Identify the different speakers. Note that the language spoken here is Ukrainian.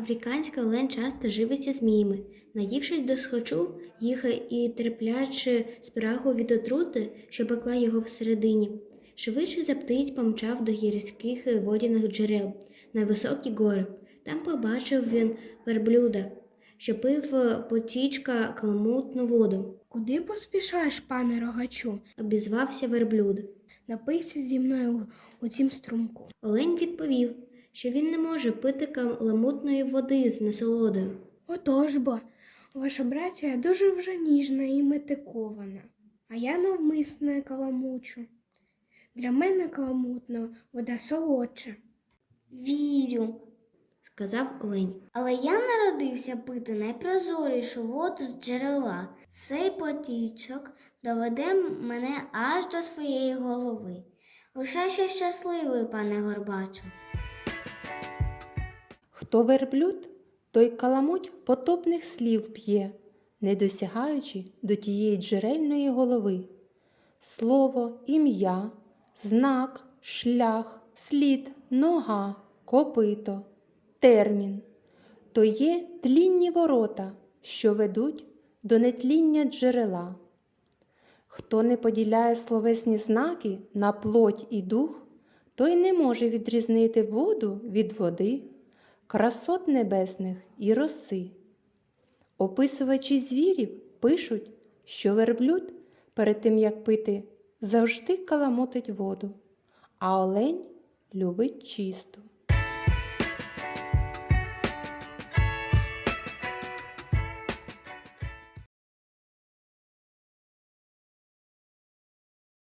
Speaker 1: Африканська олень часто живиться зміями. Наївшись до схочу, їх і терплячи спрагу від отрути, що пекла його всередині, швидше за птиць помчав до гірських водяних джерел на високі гори. Там побачив він верблюда, що пив потічка каламутну воду.
Speaker 2: Куди поспішаєш, пане рогачу?
Speaker 1: Обізвався верблюд.
Speaker 2: Напийся зі мною у цім струмку.
Speaker 1: Олень відповів, що він не може пити каламутної води з насолодою.
Speaker 2: Отож бо, ваша братія дуже вже ніжна і метикована, а я навмисне каламучу. Для мене каламутна вода солодша.
Speaker 3: Вірю.
Speaker 1: сказав олень.
Speaker 3: Але я народився пити найпрозорішу воду з джерела. Цей потічок доведе мене аж до своєї голови. Лише ще щасливий, пане Горбачу.
Speaker 4: Хто верблюд, той каламуть потопних слів п'є, не досягаючи до тієї джерельної голови. Слово, ім'я, знак, шлях, слід, нога, копито, термін то є тлінні ворота, що ведуть до нетління джерела. Хто не поділяє словесні знаки на плоть і дух, той не може відрізнити воду від води, красот небесних і роси. Описувачі звірів пишуть, що верблюд перед тим як пити, завжди каламутить воду, а олень любить чисту.